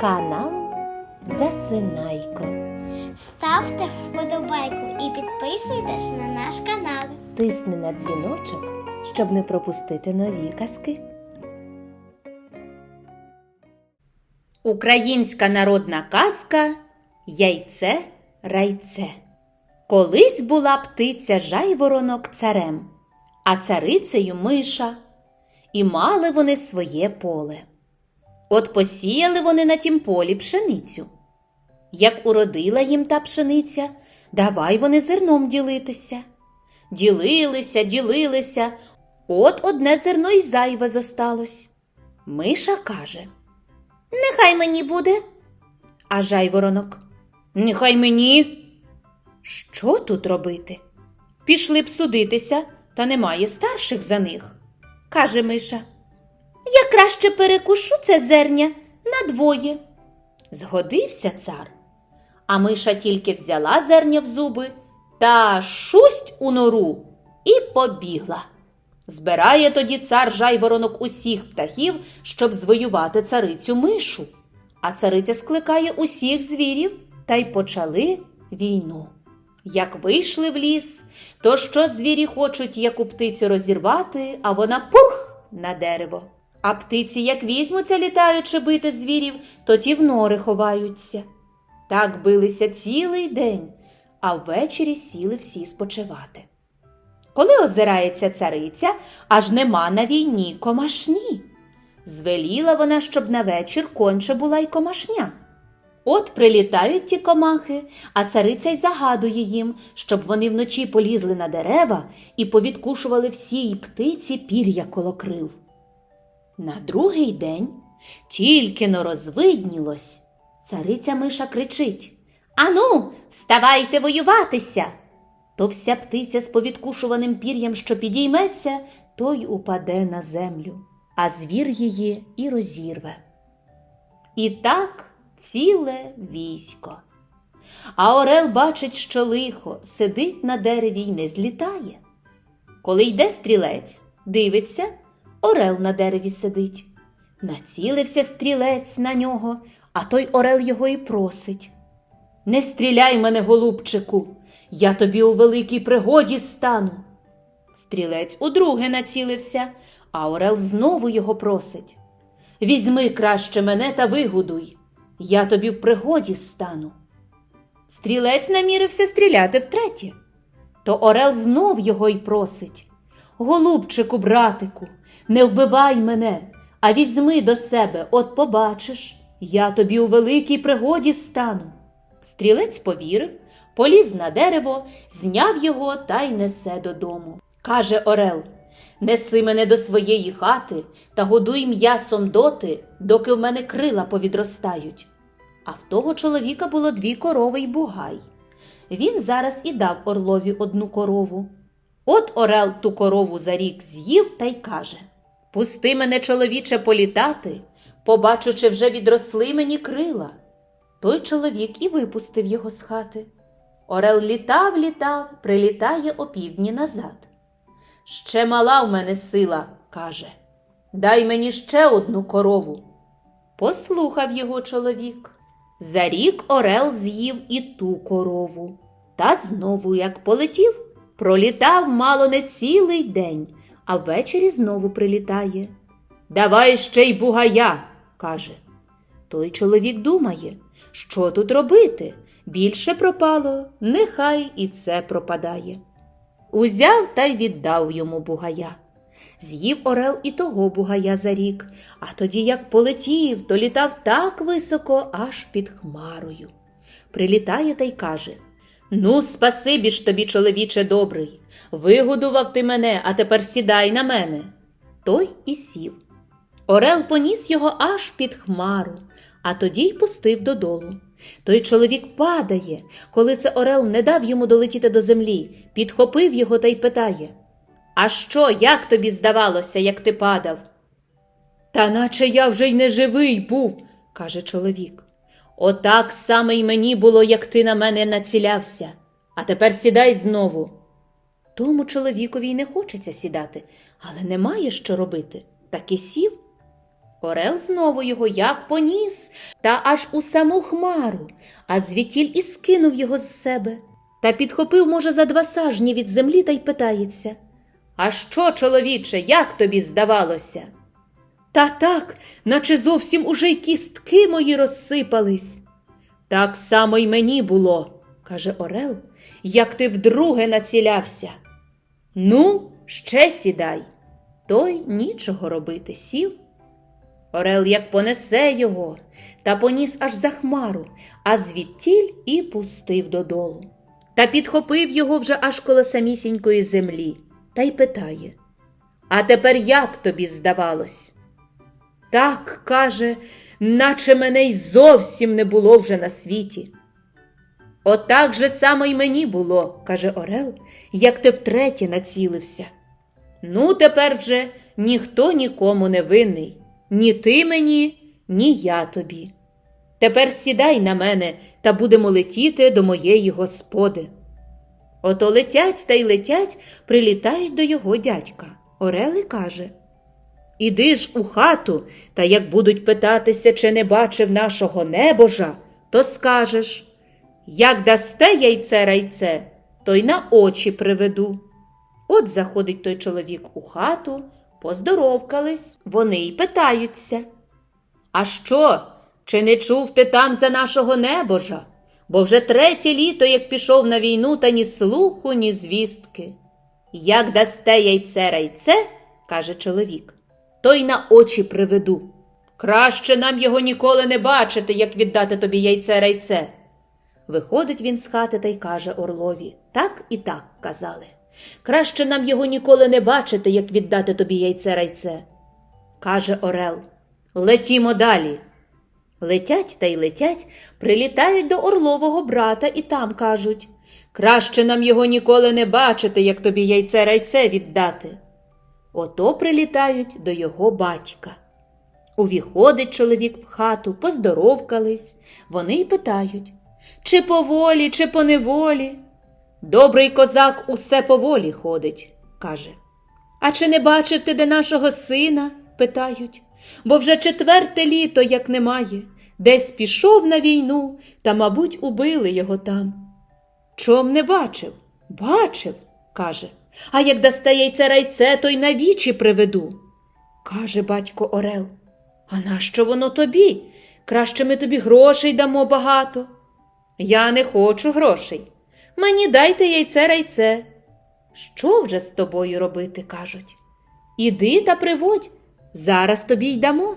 Канал Засинайко. Ставте вподобайку і підписуйтесь на наш канал. Тисни на дзвіночок, щоб не пропустити нові казки. Українська народна казка Яйце райце. Колись була птиця жайворонок царем, а царицею миша, і мали вони своє поле. От посіяли вони на тім полі пшеницю. Як уродила їм та пшениця, давай вони зерном ділитися. Ділилися, ділилися, от одне зерно й зайве зосталось. Миша каже Нехай мені буде. А жайворонок Нехай мені. Що тут робити? Пішли б судитися, та немає старших за них. каже Миша. Я краще перекушу це зерня на двоє. Згодився цар. А миша тільки взяла зерня в зуби та шусть у нору і побігла. Збирає тоді цар жайворонок усіх птахів, щоб звоювати царицю мишу. А цариця скликає усіх звірів та й почали війну. Як вийшли в ліс, то що звірі хочуть яку птицю розірвати, а вона пурх на дерево. А птиці, як візьмуться літаючи бити звірів, то ті в нори ховаються. Так билися цілий день, а ввечері сіли всі спочивати. Коли озирається цариця, аж нема на війні комашні. Звеліла вона, щоб на вечір конче була й комашня. От прилітають ті комахи, а цариця й загадує їм, щоб вони вночі полізли на дерева і повідкушували всій птиці пір'я коло крил. На другий день тільки но розвиднілось, цариця миша кричить Ану, вставайте воюватися. То вся птиця з повідкушуваним пір'ям, що підійметься, той упаде на землю, а звір її і розірве. І так ціле військо. А Орел бачить, що лихо сидить на дереві й не злітає. Коли йде стрілець, дивиться, Орел на дереві сидить. Націлився стрілець на нього, а той Орел його і просить. Не стріляй мене, голубчику, я тобі у великій пригоді стану. Стрілець удруге націлився, а Орел знову його просить. Візьми краще мене та вигодуй, я тобі в пригоді стану. Стрілець намірився стріляти втретє. То Орел знов його й просить. Голубчику, братику, не вбивай мене, а візьми до себе, от побачиш, я тобі у великій пригоді стану. Стрілець повірив, поліз на дерево, зняв його та й несе додому. Каже Орел Неси мене до своєї хати та годуй м'ясом доти, доки в мене крила повідростають. А в того чоловіка було дві корови й бугай. Він зараз і дав орлові одну корову. От Орел ту корову за рік з'їв та й каже Пусти мене, чоловіче, політати, побачучи, вже відросли мені крила. Той чоловік і випустив його з хати. Орел літав, літав, прилітає опівдні назад. Ще мала в мене сила, каже. Дай мені ще одну корову. Послухав його чоловік. За рік Орел з'їв і ту корову. Та знову, як полетів, пролітав мало не цілий день, а ввечері знову прилітає. Давай ще й бугая, каже. Той чоловік думає, що тут робити? Більше пропало, нехай і це пропадає. Узяв та й віддав йому бугая. З'їв Орел і того бугая за рік, а тоді, як полетів, то літав так високо, аж під хмарою. Прилітає та й каже Ну, спасибі ж тобі, чоловіче добрий, вигодував ти мене, а тепер сідай на мене. Той і сів. Орел поніс його аж під хмару, а тоді й пустив додолу. Той чоловік падає, коли це Орел не дав йому долетіти до землі, підхопив його та й питає А що, як тобі здавалося, як ти падав? Та наче я вже й не живий був, каже чоловік. Отак саме й мені було, як ти на мене націлявся, а тепер сідай знову. Тому чоловікові й не хочеться сідати, але немає що робити, так і сів. Орел знову його як поніс, та аж у саму хмару, а звідтіль і скинув його з себе. Та підхопив, може, за два сажні від землі та й питається. А що, чоловіче, як тобі здавалося? Та так, наче зовсім уже й кістки мої розсипались. Так само й мені було, каже Орел, як ти вдруге націлявся. Ну, ще сідай. Той нічого робити сів. Орел як понесе його, та поніс аж за хмару, а звідтіль і пустив додолу. Та підхопив його вже аж коло самісінької землі, та й питає: А тепер як тобі здавалось? Так, каже, наче мене й зовсім не було вже на світі. Отак же само й мені було, каже Орел, як ти втретє націлився. Ну, тепер вже ніхто нікому не винний, ні ти мені, ні я тобі. Тепер сідай на мене та будемо летіти до моєї господи. Ото летять та й летять, прилітають до його дядька. Орел і каже Іди ж у хату, та як будуть питатися, чи не бачив нашого небожа, то скажеш як дасте яйце райце, то й на очі приведу. От заходить той чоловік у хату, поздоровкались, вони й питаються. А що, чи не чув ти там за нашого небожа? Бо вже третє літо, як пішов на війну, та ні слуху, ні звістки. Як дасте яйце райце, каже чоловік, то й на очі приведу. Краще нам його ніколи не бачити, як віддати тобі яйце райце. Виходить він з хати та й каже Орлові так і так казали. Краще нам його ніколи не бачити, як віддати тобі яйце райце. Каже Орел. Летімо далі. Летять та й летять, прилітають до Орлового брата і там кажуть Краще нам його ніколи не бачити, як тобі яйце райце віддати. Ото прилітають до його батька. Увіходить чоловік в хату, поздоровкались, вони й питають чи по волі, чи по неволі. Добрий козак усе по волі ходить, каже. А чи не бачив ти де нашого сина? питають, бо вже четверте літо як немає, десь пішов на війну, та, мабуть, убили його там. Чом не бачив? Бачив, каже. А як дасте яйце райце, то й на вічі приведу. Каже батько Орел. А нащо воно тобі? Краще ми тобі грошей дамо багато. Я не хочу грошей. Мені дайте яйце райце. Що вже з тобою робити, кажуть. Іди та приводь, зараз тобі й дамо.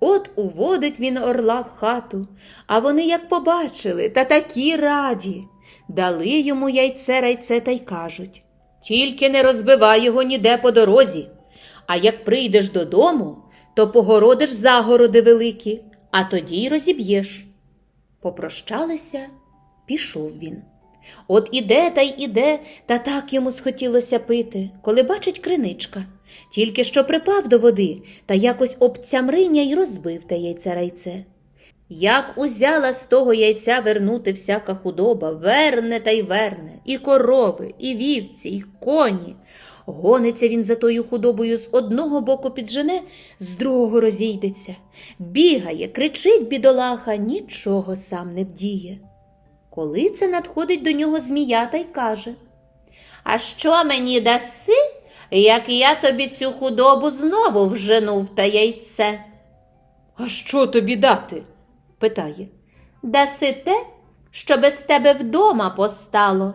От уводить він орла в хату, а вони як побачили, та такі раді. Дали йому яйце райце та й кажуть тільки не розбивай його ніде по дорозі. А як прийдеш додому, то погородиш загороди великі, а тоді й розіб'єш. Попрощалися, пішов він. От іде та й іде, та так йому схотілося пити, коли бачить криничка. Тільки що припав до води та якось обцямриня й розбив те яйце райце. Як узяла з того яйця вернути всяка худоба, верне та й верне, і корови, і вівці, і коні. Гониться він за тою худобою з одного боку піджене, з другого розійдеться. Бігає, кричить бідолаха, нічого сам не вдіє. Коли це надходить до нього змія та й каже А що мені даси, як я тобі цю худобу знову вжену в та яйце? А що тобі дати? Питає. Даси те, що без тебе вдома постало,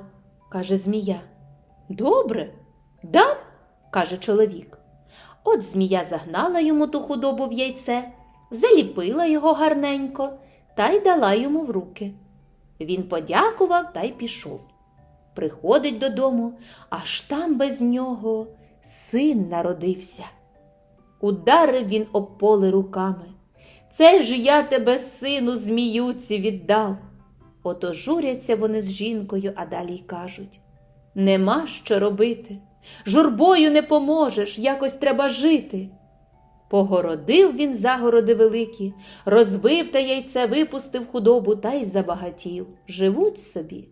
каже змія. Добре, дам, каже чоловік. От змія загнала йому ту худобу в яйце, заліпила його гарненько та й дала йому в руки. Він подякував та й пішов. Приходить додому, аж там без нього син народився. Ударив він об поле руками. Це ж я тебе, сину, зміюці віддав. Ото журяться вони з жінкою, а далі й кажуть Нема що робити. Журбою не поможеш, якось треба жити. Погородив він загороди великі, розбив та яйце, випустив худобу та й забагатів. Живуть собі.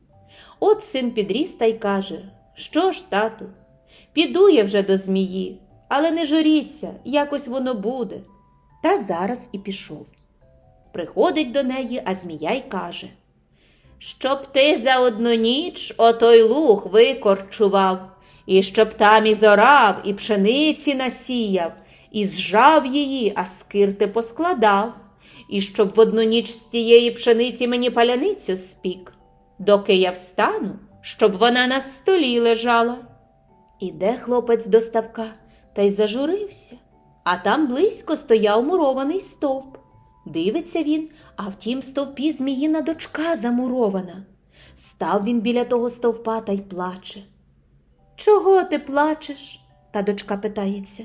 От син підріс та й каже Що ж, тату, піду я вже до змії, але не журіться, якось воно буде. Та зараз і пішов. Приходить до неї, а змія й каже Щоб ти за одну ніч отой луг викорчував, і щоб там і зорав, і пшениці насіяв, і зжав її, а скирти поскладав, і щоб в одну ніч з тієї пшениці мені паляницю спік, доки я встану, щоб вона на столі лежала. Іде хлопець до ставка та й зажурився, а там близько стояв мурований стовп. Дивиться він, а в тім стовпі зміїна дочка замурована. Став він біля того стовпа та й плаче. Чого ти плачеш? та дочка питається.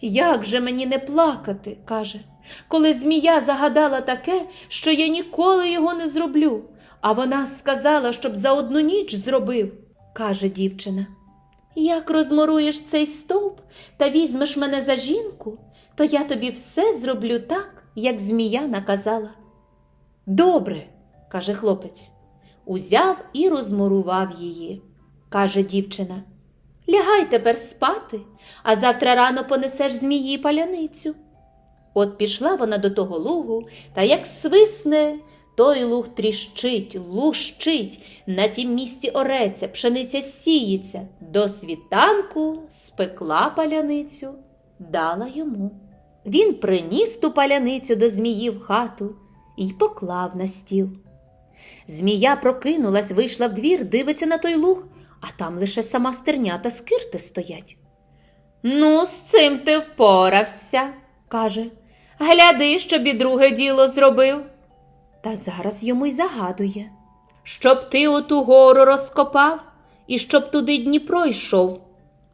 Як же мені не плакати, каже, коли змія загадала таке, що я ніколи його не зроблю, а вона сказала, щоб за одну ніч зробив, каже дівчина. Як розморуєш цей стовп та візьмеш мене за жінку, то я тобі все зроблю так, як змія наказала. Добре, каже хлопець, узяв і розмурував її. Каже дівчина. Лягай тепер спати, а завтра рано понесеш змії паляницю. От пішла вона до того лугу, та як свисне, той луг тріщить, лущить, на тім місці ореться, пшениця сіється, до світанку спекла паляницю, дала йому. Він приніс ту паляницю до змії в хату і поклав на стіл. Змія прокинулась, вийшла в двір, дивиться на той луг, а там лише сама стерня та скирти стоять. Ну, з цим ти впорався, каже. Гляди, щоб і друге діло зробив. Та зараз йому й загадує, щоб ти оту гору розкопав і щоб туди Дніпро йшов,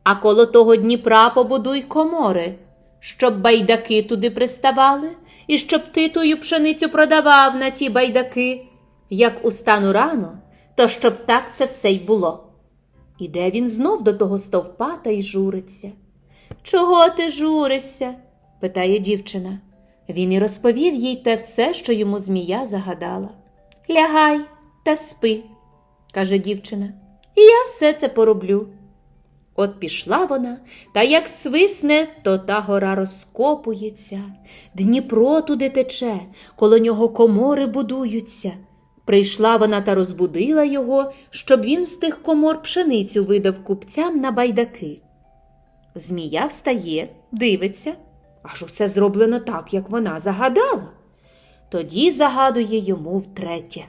а коло того Дніпра побудуй комори, щоб байдаки туди приставали, і щоб ти тую пшеницю продавав на ті байдаки. Як устану рано, то щоб так це все й було. Іде він знов до того стовпа та й журиться. Чого ти журишся? питає дівчина. Він і розповів їй те все, що йому змія загадала. Лягай та спи, каже дівчина, і я все це пороблю. От пішла вона, та як свисне, то та гора розкопується, Дніпро туди тече, коло нього комори будуються. Прийшла вона та розбудила його, щоб він з тих комор пшеницю видав купцям на байдаки. Змія встає, дивиться, аж усе зроблено так, як вона загадала. Тоді загадує йому втретє.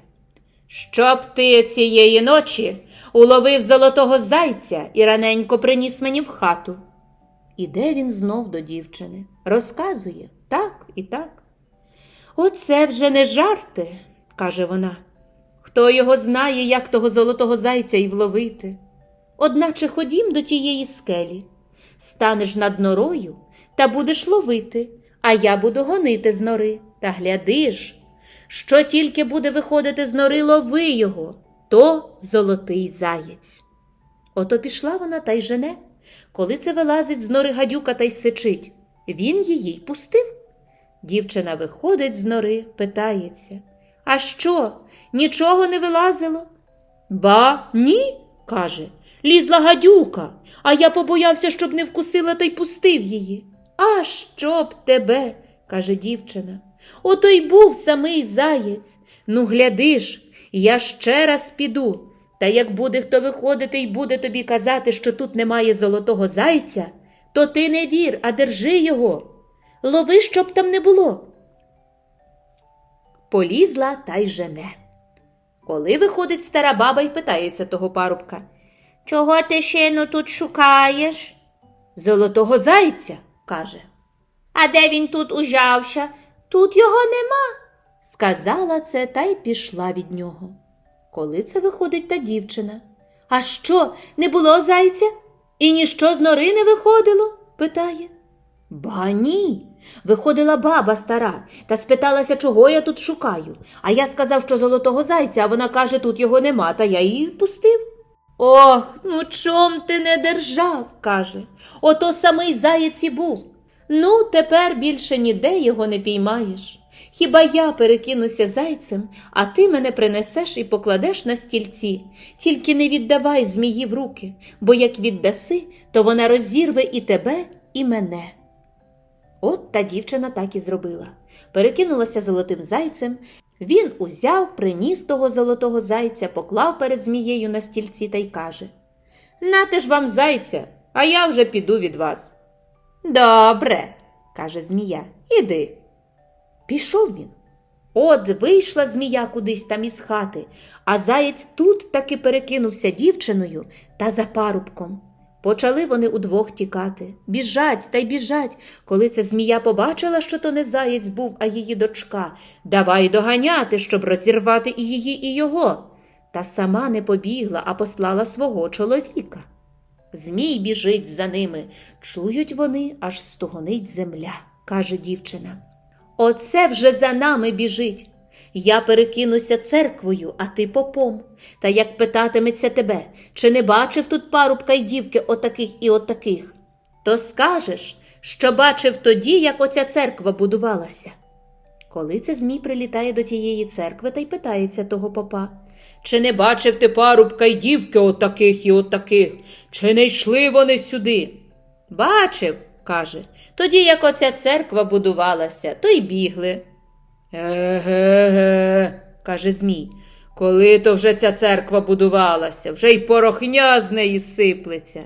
Щоб ти цієї ночі уловив золотого зайця і раненько приніс мені в хату. Іде він знов до дівчини, розказує так і так. Оце вже не жарти, каже вона. Хто його знає, як того золотого зайця й вловити? Одначе ходім до тієї скелі, станеш над норою та будеш ловити, а я буду гонити з нори. Та глядиш, що тільки буде виходити з нори, лови його, то золотий заєць. Ото пішла вона та й жене. Коли це вилазить з нори гадюка та й сичить, він її й пустив. Дівчина виходить з нори, питається. А що, нічого не вилазило? Ба, ні, каже, лізла гадюка, а я побоявся, щоб не вкусила, та й пустив її. А щоб тебе, каже дівчина. Ото й був самий заєць. Ну, глядиш, я ще раз піду. Та як буде хто виходити і буде тобі казати, що тут немає золотого зайця, то ти не вір, а держи його. Лови, щоб там не було. Полізла та й жене. Коли виходить стара баба й питається того парубка. Чого ти ще ну тут шукаєш? Золотого зайця, каже. А де він тут ужався? Тут його нема. Сказала це та й пішла від нього. Коли це виходить та дівчина. А що, не було зайця? І ніщо з нори не виходило? питає. Ба ні. Виходила баба стара та спиталася, чого я тут шукаю. А я сказав, що золотого зайця, а вона каже, тут його нема, та я її пустив. Ох, ну чом ти не держав, каже. Ото самий заєць і був. Ну, тепер більше ніде його не піймаєш. Хіба я перекинуся зайцем, а ти мене принесеш і покладеш на стільці, тільки не віддавай змії в руки, бо як віддаси, то вона розірве і тебе, і мене. От та дівчина так і зробила. Перекинулася золотим зайцем. Він узяв, приніс того золотого зайця, поклав перед змією на стільці та й каже Нате ж вам зайця, а я вже піду від вас. Добре, каже змія, іди. Пішов він. От вийшла змія кудись там із хати, а заєць тут таки перекинувся дівчиною та за парубком. Почали вони удвох тікати. Біжать та й біжать. Коли ця змія побачила, що то не заєць був, а її дочка, давай доганяти, щоб розірвати і її, і його. Та сама не побігла, а послала свого чоловіка. Змій біжить за ними. Чують вони, аж стогонить земля, каже дівчина. Оце вже за нами біжить. Я перекинуся церквою, а ти попом. Та як питатиметься тебе, чи не бачив тут парубка й дівки отаких і отаких, то скажеш, що бачив тоді, як оця церква будувалася. Коли це Змій прилітає до тієї церкви та й питається того попа, чи не бачив ти парубка й дівки отаких і отаких, чи не йшли вони сюди? Бачив, каже, тоді як оця церква будувалася, то й бігли. Еге, каже Змій, коли то вже ця церква будувалася, вже й порохня з неї сиплеться.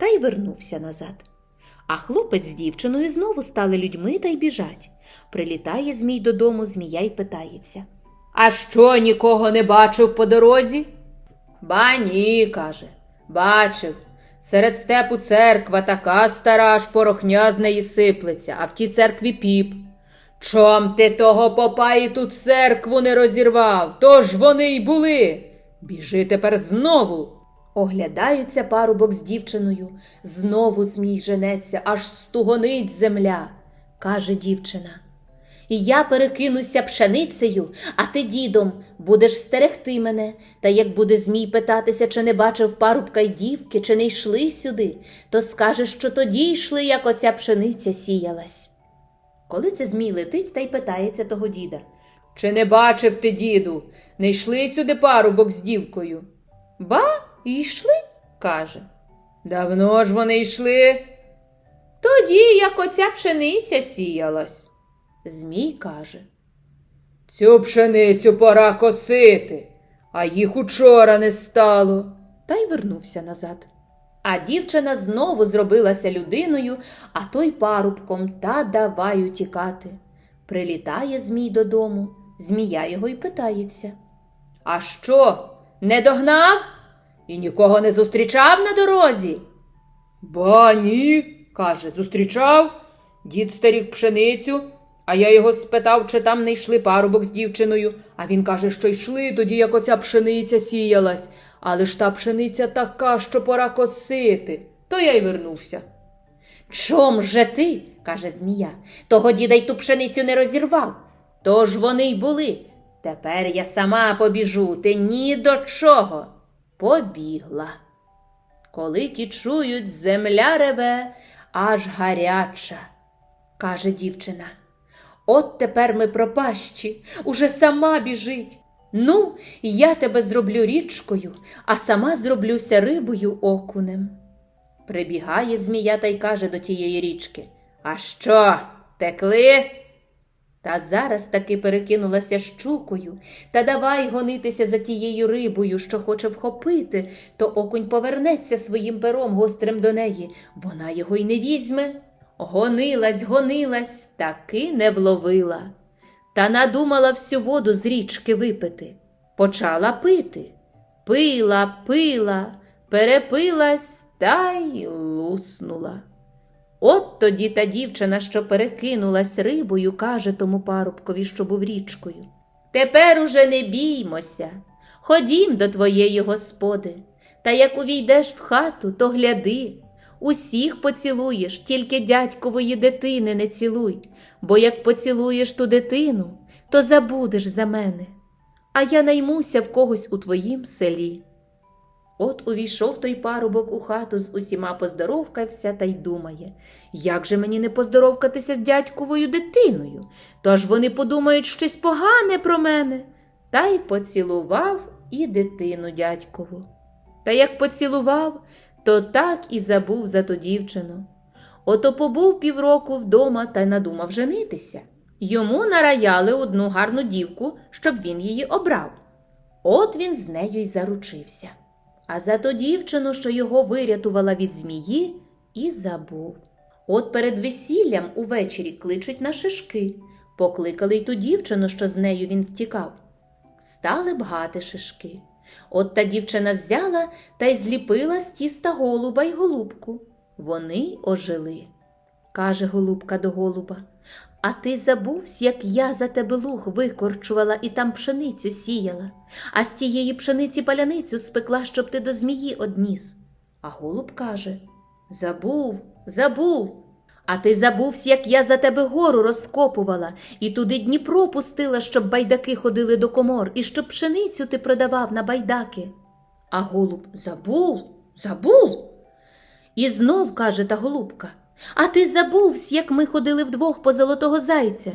Та й вернувся назад. А хлопець з дівчиною знову стали людьми та й біжать. Прилітає Змій додому, змія й питається. А що нікого не бачив по дорозі? Ба ні, каже, бачив. Серед степу церква така стара, аж порохня з неї сиплеться, а в тій церкві піп. Чом ти того попа і ту церкву не розірвав? Тож вони й були. Біжи тепер знову. Оглядаються парубок з дівчиною, знову змій женеться, аж стугонить земля, каже дівчина. Я перекинуся пшеницею, а ти, дідом, будеш стерегти мене. Та як буде Змій питатися, чи не бачив парубка й дівки, чи не йшли сюди, то скажеш, що тоді йшли, як оця пшениця сіялась. Коли це Змій летить та й питається того діда. Чи не бачив ти, діду, не йшли сюди парубок з дівкою? Ба, йшли, каже. Давно ж вони йшли. Тоді, як оця пшениця сіялась. Змій каже. Цю пшеницю пора косити, а їх учора не стало. Та й вернувся назад. А дівчина знову зробилася людиною, а той парубком та давай утікати. Прилітає Змій додому, змія його й питається. А що, не догнав? І нікого не зустрічав на дорозі? Ба ні, каже, зустрічав. Дід старік пшеницю, а я його спитав, чи там не йшли парубок з дівчиною, а він каже, що йшли тоді, як оця пшениця сіялась, але ж та пшениця така, що пора косити. То я й вернувся. Чом же ти, каже Змія, того діда й ту пшеницю не розірвав. Тож вони й були. Тепер я сама побіжу, ти ні до чого. Побігла. Коли ті чують, земля реве, аж гаряча, каже дівчина. От тепер ми пропащі, уже сама біжить. Ну, я тебе зроблю річкою, а сама зроблюся рибою окунем. Прибігає змія та й каже до тієї річки А що, текли? Та зараз таки перекинулася щукою, та давай гонитися за тією рибою, що хоче вхопити, то окунь повернеться своїм пером гострим до неї. Вона його й не візьме. Гонилась, гонилась, таки не вловила. Та надумала всю воду з річки випити. Почала пити. Пила, пила, перепилась та й луснула. От тоді та дівчина, що перекинулась рибою, каже тому парубкові, що був річкою. Тепер уже не біймося. Ходім до твоєї господи, та як увійдеш в хату, то гляди. Усіх поцілуєш, тільки дядькової дитини не цілуй, бо як поцілуєш ту дитину, то забудеш за мене, а я наймуся в когось у твоїм селі. От увійшов той парубок у хату з усіма поздоровкався та й думає, як же мені не поздоровкатися з дядьковою дитиною? Тож вони подумають щось погане про мене. Та й поцілував і дитину дядькову. Та як поцілував, то так і забув за ту дівчину. Ото побув півроку вдома та й надумав женитися. Йому нараяли одну гарну дівку, щоб він її обрав. От він з нею й заручився. А за ту дівчину, що його вирятувала від змії, і забув. От перед весіллям увечері кличуть на шишки, покликали й ту дівчину, що з нею він втікав. Стали бгати шишки. От та дівчина взяла та й зліпила з тіста голуба й голубку. Вони ожили. Каже голубка до голуба. А ти забувсь, як я за тебе луг викорчувала і там пшеницю сіяла, а з тієї пшениці паляницю спекла, щоб ти до змії одніс. А голуб каже Забув, забув. А ти забувсь, як я за тебе гору розкопувала, і туди Дніпро пустила, щоб байдаки ходили до комор, і щоб пшеницю ти продавав на байдаки. А голуб забув, забув. І знов каже та голубка. А ти забувсь, як ми ходили вдвох по золотого зайця.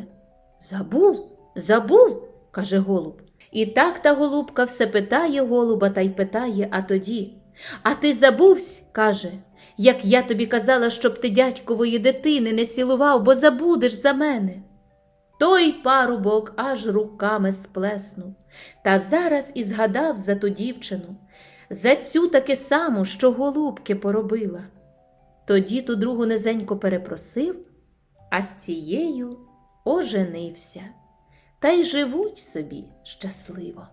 Забув, забув, каже голуб. І так та голубка все питає голуба та й питає, а тоді. А ти забувсь, каже, як я тобі казала, щоб ти дядькової дитини не цілував, бо забудеш за мене. Той парубок аж руками сплеснув, та зараз і згадав за ту дівчину, за цю таки саму, що голубки поробила. Тоді ту другу низенько перепросив, а з цією оженився, та й живуть собі щасливо.